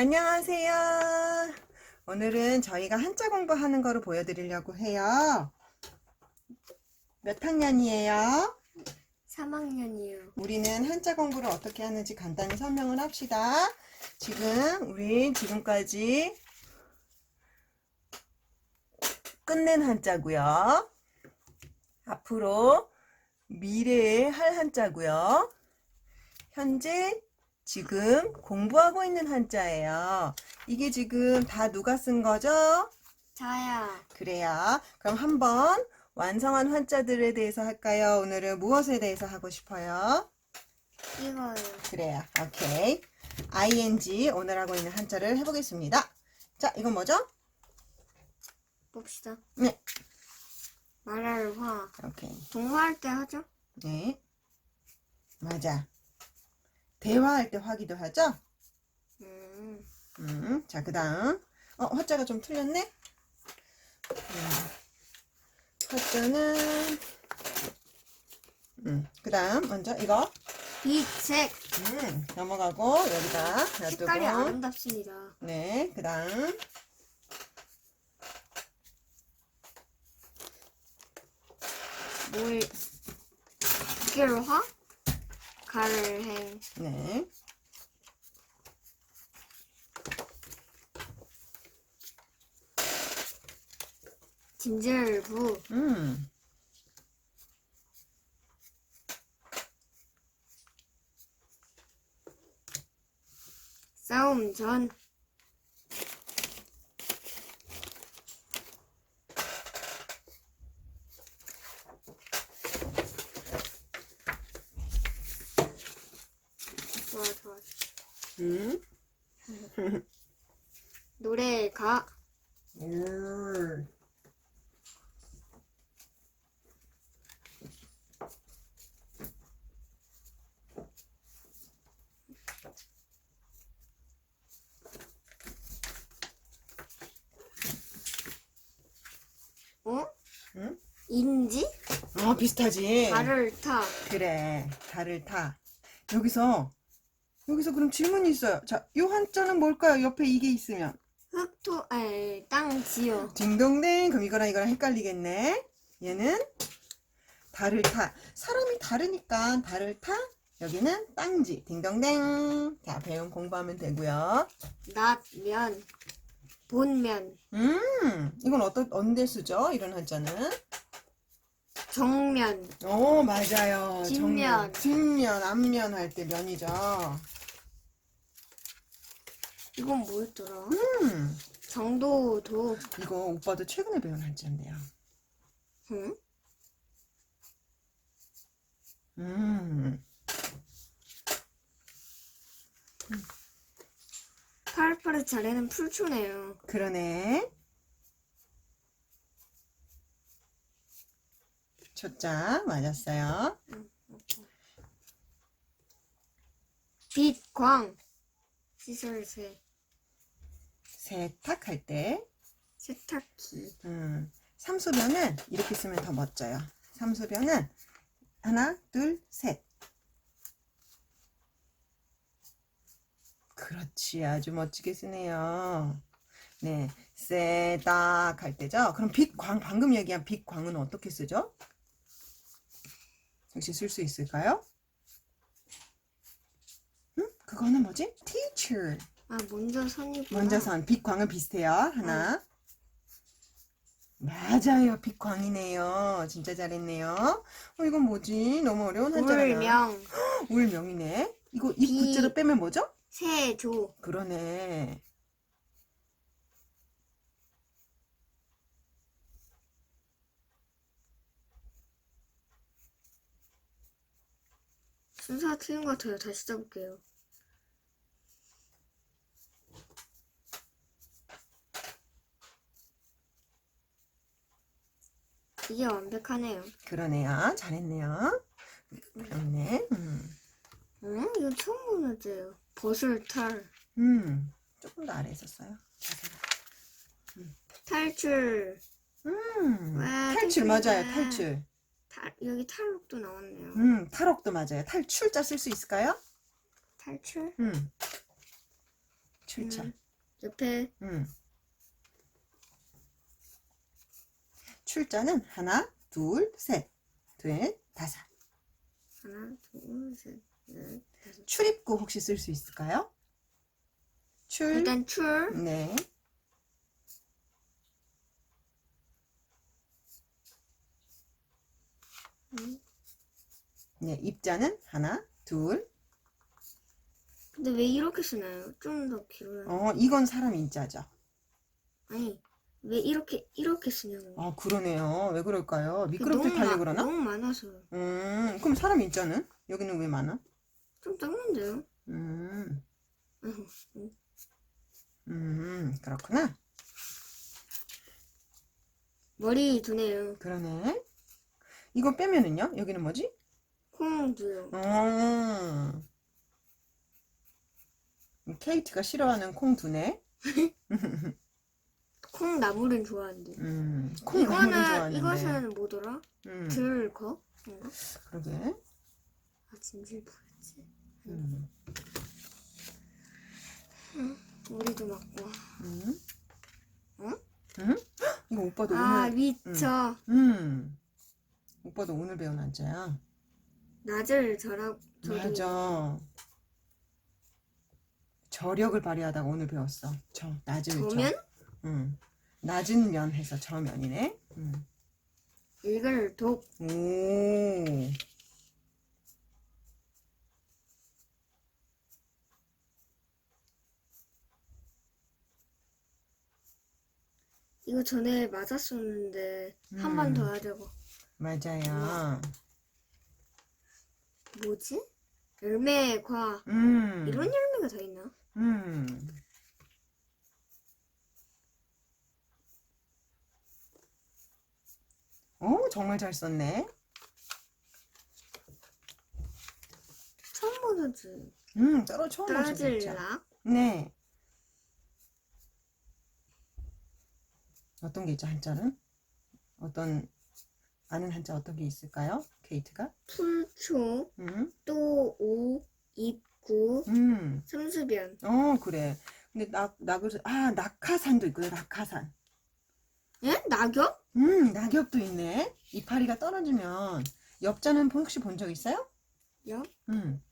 안녕하세요. 오늘은 저희가 한자 공부하는 거를 보여드리려고 해요. 몇 학년이에요? 3학년이요. 우리는 한자 공부를 어떻게 하는지 간단히 설명을 합시다. 지금 우리 지금까지 끝낸 한자고요. 앞으로 미래에 할 한자고요. 현재 지금 공부하고 있는 한자예요. 이게 지금 다 누가 쓴 거죠? 저요. 그래요. 그럼 한번 완성한 한자들에 대해서 할까요? 오늘은 무엇에 대해서 하고 싶어요? 이거요. 그래요. 오케이. ing 오늘 하고 있는 한자를 해보겠습니다. 자, 이건 뭐죠? 봅시다. 네. 말할 화. 오케이. 동화할 때 하죠? 네. 맞아. 대화할 때 화기도 하죠? 음. 음, 자, 그 다음. 어, 화자가 좀 틀렸네? 음, 화자는, 음, 그 다음, 먼저 이거. 빛색. 음, 넘어가고, 여기다 색깔이 놔두고. 아름답습니다. 네, 그 다음. 뭘. 두께로 화? 가를 행. 네. 진절부. 음, 싸움 전. 좋아, 좋아. 음. 노래가 음. 어? 응? 인지? 아, 비슷하지? 발을 타. 그래, 달을 타. 여기서, 여기서 그럼 질문이 있어요. 자, 요 한자는 뭘까요? 옆에 이게 있으면. 흑토, 아니, 땅 지어. 딩동댕. 그럼 이거랑 이거랑 헷갈리겠네. 얘는 달을 타. 사람이 다르니까 달을 타. 여기는 땅지. 딩동댕. 자, 배움 공부하면 되고요. 낮, 면, 본면, 음, 이건 어떤, 언제 쓰죠? 이런 한자는. 정면, 오, 맞아요. 뒷면. 정면. 뒷면, 앞면 할 때 면이죠. 이건 뭐였더라? 음, 정도, 도, 이거 오빠도 최근에 배운 한자인데요. 응? 음, 파릇파릇 잘해는 풀초네요. 그러네. 초자 맞았어요. 빛, 광, 시설세, 세탁할 때, 세탁기, 음, 삼수변은 이렇게 쓰면 더 멋져요. 삼수변은 하나, 둘, 셋. 그렇지, 아주 멋지게 쓰네요. 네, 세딱 할 때죠. 그럼 빛광, 방금 얘기한 빛광은 어떻게 쓰죠? 혹시 쓸 수 있을까요? 응? 그거는 뭐지? teacher. 아, 먼저 선이구나. 먼저 선 빛광은 비슷해요. 하나. 맞아요. 빛광이네요. 진짜 잘했네요. 어, 이건 뭐지? 너무 어려운 한자가 울명, 울명이네. 이거 입 비- 붙제로 빼면 뭐죠? 세조, 그러네. 순서 틀린 것 같아요. 다시 써볼게요. 이게 완벽하네요. 그러네요. 잘했네요. 그렇네. 음. 응? 이거 처음 보는 문제예요. 벗을 탈. 음. 조금 더 아래 있었어요. 탈출. 음. 와, 탈출 맞아요. 탈출. 탈, 여기 탈옥도 나왔네요. 음, 탈옥도 맞아요. 탈출자 쓸 수 있을까요? 탈출? 음. 출자. 음. 옆에 음. 출자는 하나, 둘, 셋, 넷, 다섯. 하나, 둘, 셋, 넷, 다섯. 출입구 혹시 쓸 수 있을까요? 출. 일단 출, 네. 음. 네, 입자는 하나, 둘. 근데 왜 이렇게 쓰나요? 좀 더 길어요. 어, 이건 사람 인자죠. 아니, 왜 이렇게, 이렇게 쓰냐고. 아, 그러네요. 왜 그럴까요? 그 미끄럽게 너무 타려 마- 그러나? 너무 많아서. 음, 그럼 사람 인자는? 여기는 왜 많아? 좀 작는데요? 음, 음. 음, 그렇구나. 머리 두네요. 그러네. 이거 빼면은요? 여기는 뭐지? 콩 두요. 어. 케이트가 싫어하는 콩 두네. 콩 나물은 좋아하는데. 음, 콩 나물은 이거는, 좋아하는데. 이것은 뭐더라? 음, 들 거? 뭔가? 그러게. 아, 진실 뭐였지? 음, 머리도 맞고. 음. 응? 응? 헉, 이거 오빠도 아, 오늘. 미쳐. 음. 오빠도 오늘 배운 한자야. 낮을 저라고. 맞아. 저력을 발휘하다가 오늘 배웠어. 저 낮을 저. 저면? 응. 낮은 면 해서 저면이네. 응. 읽을 독. 오. 이거 전에 맞았었는데 한 음. 번더 하자고. 맞아요. 뭐지? 열매, 과. 음. 이런 열매가 다 있나? 음. 오, 정말 잘 썼네. 처음 보는 줄. 음, 떨어 처음 보셨죠? 떨어질락. 네. 어떤 게 있죠, 한자는? 어떤, 아는 한자 어떤 게 있을까요? 케이트가? 풀초, 음, 또, 오, 입구, 음, 삼수변. 어, 그래. 근데 낙, 낙을, 아, 낙하산도 있고요, 낙하산. 예? 낙엽? 음, 낙엽도 있네. 이파리가 떨어지면, 엽자는 혹시 본 적 있어요? 엽? 음,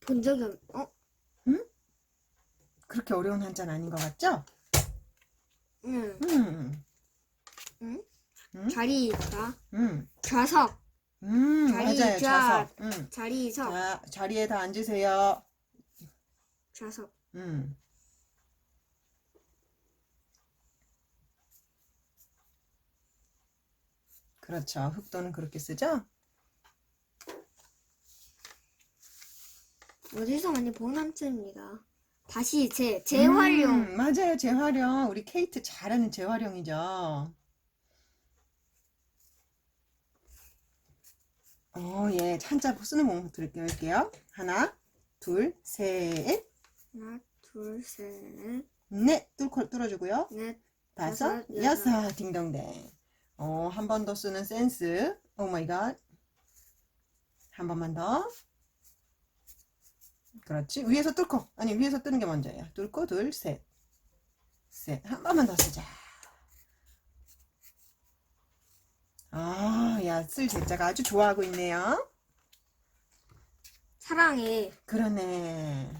본 적이 없, 어? 그렇게 어려운 한자는 아닌 것 같죠? 응. 음, 응? 음? 자리 있다. 음, 좌석. 음, 자리, 맞아요, 좌. 좌석. 음. 자리석. 자, 자리에 다 앉으세요. 좌석. 음. 그렇죠. 흑도는 그렇게 쓰죠? 어디서 많이 본 한자입니다. 다시 재, 재활용. 음, 맞아요. 재활용. 우리 케이트 잘하는 재활용이죠. 어, 예. 한자 쓰는 방법 드릴게요. 하나, 둘, 셋, 하나, 둘, 셋, 넷. 뚫고 뚫어주고요. 넷, 다섯, 다섯, 여섯, 딩동댕. 어, 한 번 더 쓰는 센스. 오 마이 갓. 한 번만 더. 그렇지. 위에서 뚫고. 아니, 위에서 뜨는 게 먼저예요. 뚫고, 둘, 셋. 셋. 한 번만 더 쓰자. 아, 야, 쓸 제자가 아주 좋아하고 있네요. 사랑해. 그러네.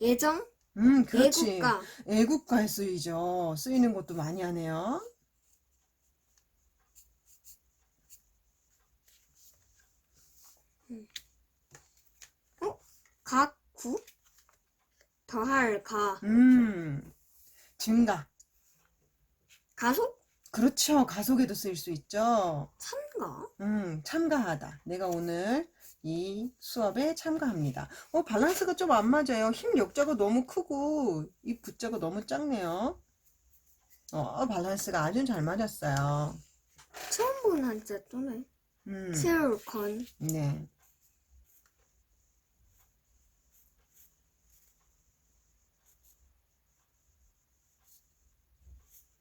예정, 음, 그렇지. 애국가. 애국가에 쓰이죠. 쓰이는 것도 많이 하네요. 각구. 더할 가. 음, 증가. 가속? 그렇죠. 가속에도 쓰일 수 있죠. 참가? 음, 참가하다. 내가 오늘 이 수업에 참가합니다. 어, 밸런스가 좀 안 맞아요. 힘 역자가 너무 크고 이 부자가 너무 작네요. 어, 밸런스가 아주 잘 맞았어요. 처음 본 한자 또네. 음, 건. 네.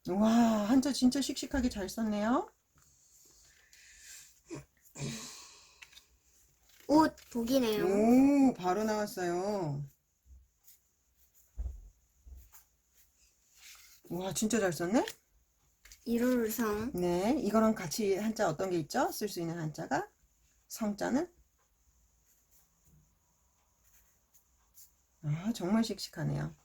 와, 한자 진짜 씩씩하게 잘 썼네요. 옷. 독이네요. 오, 바로 나왔어요. 와, 진짜 잘 썼네? 일월성. 네, 이거랑 같이 한자 어떤 게 있죠? 쓸 수 있는 한자가? 성자는? 아, 정말 씩씩하네요.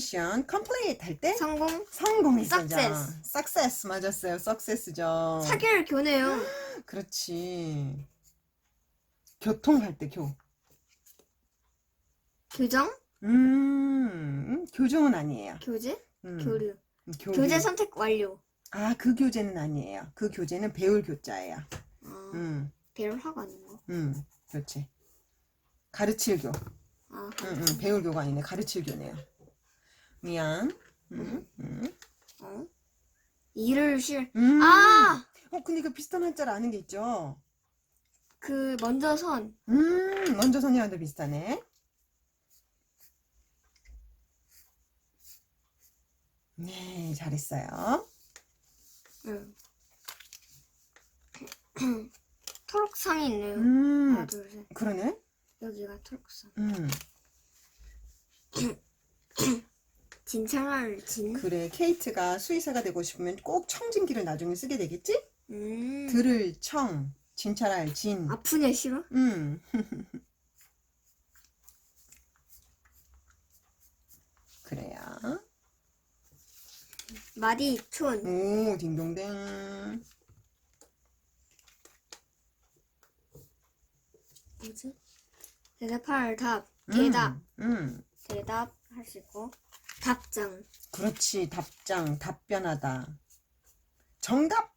미션 컴플리트 할 때 성공. 성공했어죠. Success. Success 맞았어요. Success죠. 사결 교네요. 그렇지. 교통할 때 교. 교정. 음, 교정은 아니에요. 교재. 음, 교류. 교류. 교재 선택 완료. 아, 그 교재는 아니에요. 그 교재는 배울 교자예요. 아, 음, 배를 하고 하는 거. 음, 그렇지. 가르칠 교. 아, 음, 음, 배울 교가 아니네. 가르칠 교네요. 미안. 음, 음. 어? 일을 실. 음. 아, 어, 근데 그 비슷한 한자를 아는 게 있죠? 그 먼저 선. 음, 먼저 선이랑도 비슷하네. 네, 잘했어요. 응. 토록상이 있네요. 음, 하나, 둘, 셋. 그러네. 여기가 토록상. 음, 진찰할 진. 그래. 케이트가 수의사가 되고 싶으면 꼭 청진기를 나중에 쓰게 되겠지? 음. 들을 청, 진찰할 진. 아프냐 싫어? 음. 그래요. 마디 촌. 오, 딩동댕. 뭐지? 대답할 답. 음, 대답. 음. 대답 할 수 있고. 답장. 그렇지. 답장, 답변하다. 정답!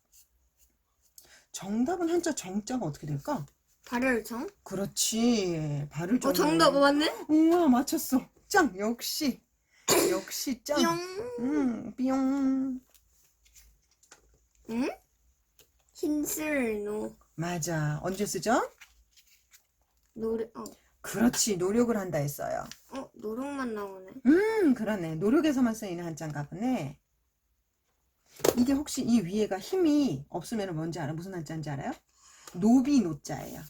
정답은 한자 정자가 어떻게 될까? 발열청. 그렇지. 발을 어 정답 맞네? 우와, 맞췄어. 짱! 역시. 역시 짱. 뿅. 음, 뿅. 응? 흰슬 노. 맞아. 언제 쓰죠? 노래 어. 그렇지. 노력을 한다 했어요. 어 노력만 나오네. 음, 그러네. 노력에서만 쓰이는 한자인가 보네. 이게 혹시 이 위에가 힘이 없으면 뭔지 알아? 무슨 한자인지 알아요? 노비 노자예요.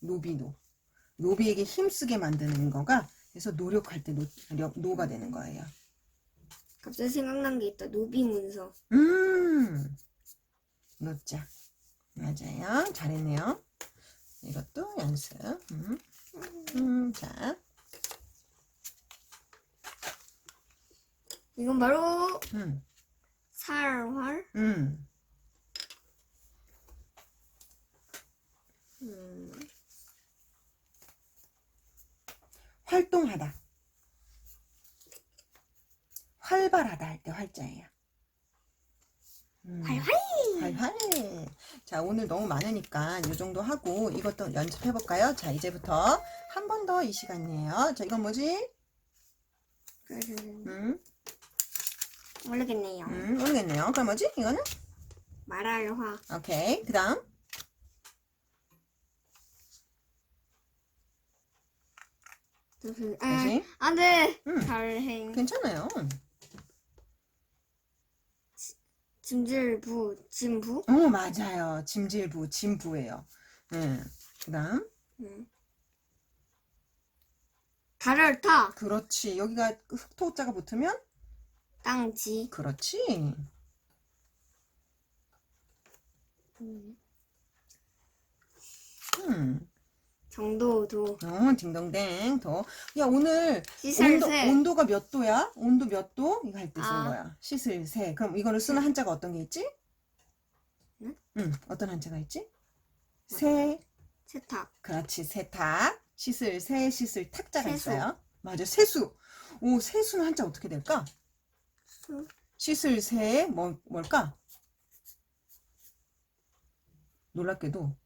노비노. 노비에게 힘쓰게 만드는 거가 그래서 노력할 때 노, 노- 노가 되는 거예요. 갑자기 생각난 게 있다. 노비 문서. 음, 노자. 맞아요. 잘했네요. 이것도 연습. 음, 음, 자, 이건 바로 음, 살활. 음. 음. 활동하다. 활발하다 할 때 활자예요. 음, 활활. 활활. 자, 오늘 너무 많으니까 이 정도 하고 이것도 연습해 볼까요? 자, 이제부터 한 번 더 이 시간이에요. 자, 이건 뭐지? 음. 음, 모르겠네요. 음, 모르겠네요. 그럼 뭐지? 이거는? 말할 화. 오케이. 그 다음. 무슨 아, 뭐지? 안돼. 음. 잘행. 괜찮아요. 짐질부 짐부. 어, 맞아요. 짐질부, 짐부예요. 음, 그 다음. 음. 달을 타. 그렇지. 여기가 흑토자가 붙으면? 땅지. 그렇지. 음. 음. 정도도. 어, 딩동댕. 더. 야, 오늘 온도, 시설세. 온도가 몇 도야? 온도 몇 도? 이거 할때쓴 아. 거야. 씻을 새. 그럼 이거를 쓰는 한자가 어떤 게 있지? 응? 응, 어떤 한자가 있지? 새. 세탁. 그렇지. 세탁. 씻을 새, 씻을 탁자가 세수. 있어요. 맞아. 세수. 오, 세수는 한자 어떻게 될까? 수. 씻을 새, 뭐, 뭘까? 놀랍게도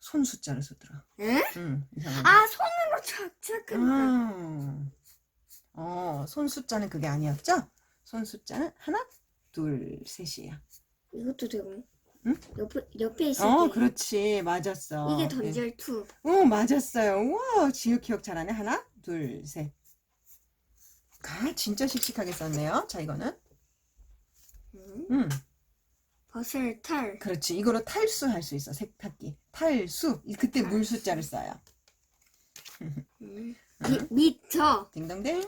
손 숫자를 쓰더라. 에? 응, 이상하네. 아 손으로 착착한다. 음. 어, 손 숫자는 그게 아니었죠? 손 숫자는 하나, 둘, 셋이에요. 이것도 되고. 응? 옆에 옆에 있을 어, 때. 그렇지. 맞았어. 이게 네. 던질 투. 어, 맞았어요. 우와, 지읒 기억 잘하네. 하나, 둘, 셋. 가, 진짜 씩씩하게 썼네요. 자, 이거는. 음. 음, 벗을 탈. 그렇지. 이거로 탈수할 수 있어. 세탁기. 탈수. 이- 그때 물 숫자를 써요. 음. 응. 미, 미터. 딩동댕.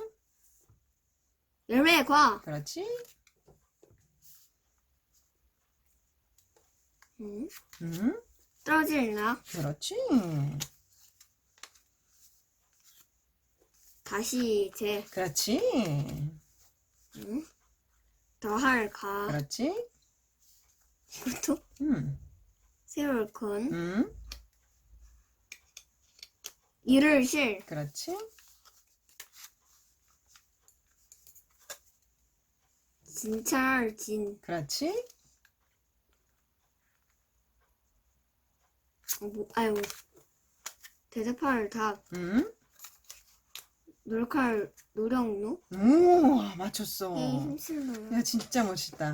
열매 과. 그렇지. 음. 응. 떨어질 락. 그렇지. 다시 재. 그렇지. 음. 더할 가. 그렇지. 이것도 응. 세월 건. 응. 이를 실. 그렇지. 진찰 진. 그렇지. 어, 뭐, 아유. 대답할 답. 응. 노력할 노력노. 오, 맞췄어. 이 힘쓰나요? 야, 진짜 멋있다.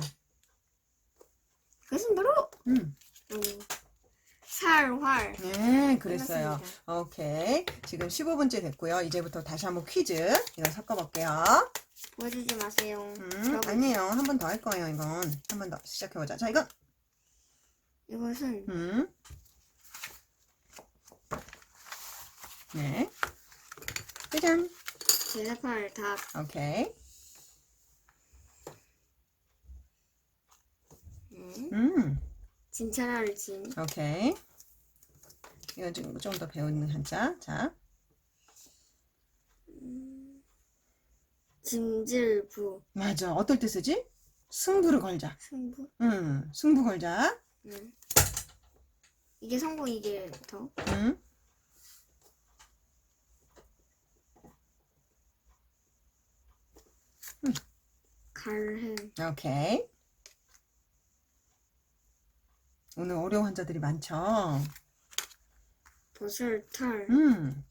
응. 음, 살활. 네, 그랬어요. 오케이. 지금 15분째 됐고요. 이제부터 다시 한번 퀴즈. 이거 섞어볼게요. 보여주지 마세요. 음, 여러분, 아니에요. 한 번 더 할 거예요, 이건. 한 번 더 시작해보자. 자, 이건. 이것은 음. 네. 짜잔. 대답할 답. 오케이. 음, 음. 진찰할 진. 오케이. 이건 지금 좀더 배우는 한자. 자. 짐질부. 맞아. 어떨 때 쓰지? 승부를 걸자. 승부. 음. 승부 걸자. 음. 이게 성공 이게 더. 음. 갈행. 오케이. 오늘 어려운 한자들이 많죠? 벗을 탈. 음.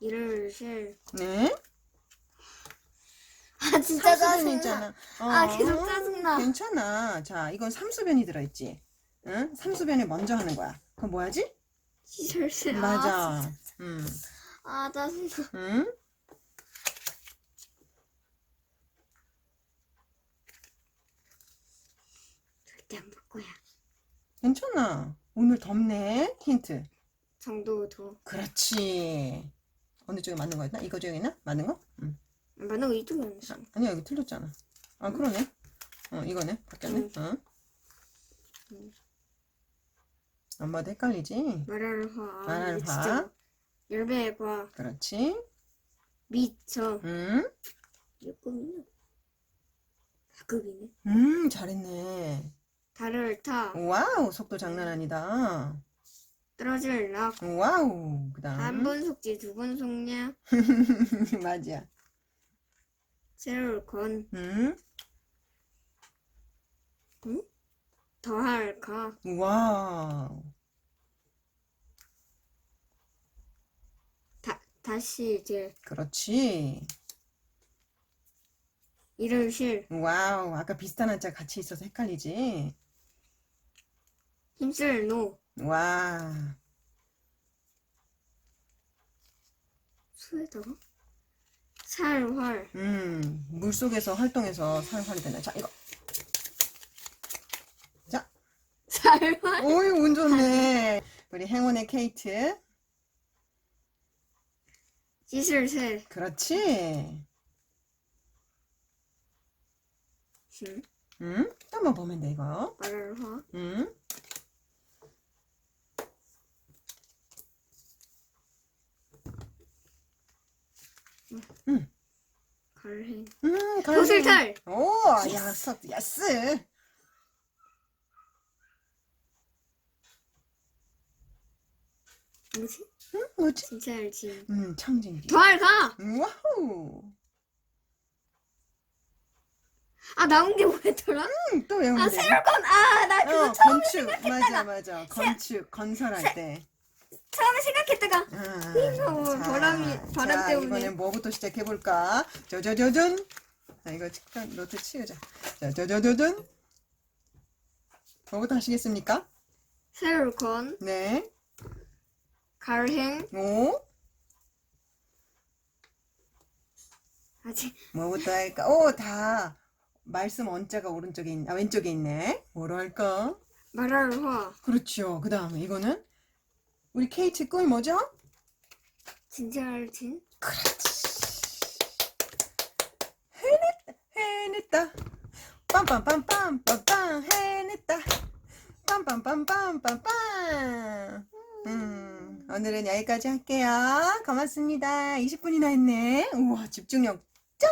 이를 실. 네. 아 진짜 짜증나. 삼수변이잖아. 아 어, 계속 짜증나. 괜찮아. 자, 이건 삼수변이 들어있지. 응? 삼수변을 먼저 하는 거야. 그럼 뭐 하지? 시절세. 맞아. 아, 진짜. 음. 아 짜증나. 응? 절대 안 볼 거야. 괜찮아. 오늘 덥네. 힌트. 정도 더. 그렇지. 어느 쪽에 맞는 거였나? 이거 쪽에 있나? 맞는 거? 응. 맞는 거 이쪽이 아니지. 아니야, 여기 틀렸잖아. 아, 그러네. 어, 이거네. 바뀌었네. 응. 어? 응. 엄마도 헷갈리지? 말할 화. 말할 이거 화. 진짜 열배 과. 그렇지. 미쳐. 응? 몇 급이냐? 4급이네. 음, 잘했네. 달을 타. 와우, 속도 장난 아니다. 떨어질 락. 와우, 그 다음. 한번 속지 두 번 속냐? 맞아. 새로울 건. 응? 더할 가. 와우. 다, 다시 이제 그렇지. 이를 실. 와우, 아까 비슷한 한자 같이 있어서 헷갈리지? 힘쓸 노. 와. 수에다가 살활. 음, 물 속에서 활동해서 살활이 되네. 자, 이거. 자, 살활. 오이, 운 좋네. 우리 행운의 케이트. 씻을 새. 그렇지. 음, 응? 또 한번 보면 돼, 이거. 말할 화. 응? 갈행. 음, 벗을 탈. 오, 야, 석, 야스. 뭐지? 응, 뭐지? 진짜 알지. 음, 청진기. 더할 가. 음, 와우. 아 나온 게 뭐였더라? 음, 또 외우면 아 돼. 새로울 건. 아나 그거 어, 처음 건축. 맞아, 맞아. 건축, 건설할 때. 처음에 생각했다가 아, 이거 바람이- 바람 자, 때문에. 이번엔 뭐부터 시작해 볼까? 저저저전. 자, 이거 잠깐 노트 치우자. 자, 저저저전. 뭐부터 하시겠습니까? 건. 네. 갈행. 오. 아직 뭐부터 할까? 오, 다. 말씀 원자가 오른쪽에 있, 아, 왼쪽에 있네. 뭐로 할까? 말할 화. 그렇죠. 그 다음에 이거는 우리 케이트 꿈이 뭐죠? 진짜를 진. 해냈다. 빰빰빰빰빰빰 해냈다. 빰빰빰빰빰빰. 음, 오늘은 여기까지 할게요. 고맙습니다. 20분이나 했네. 우와, 집중력 짱!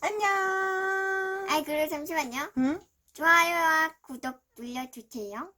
안녕. 아이 그래 잠시만요. 응? 좋아요와 구독 눌러주세요.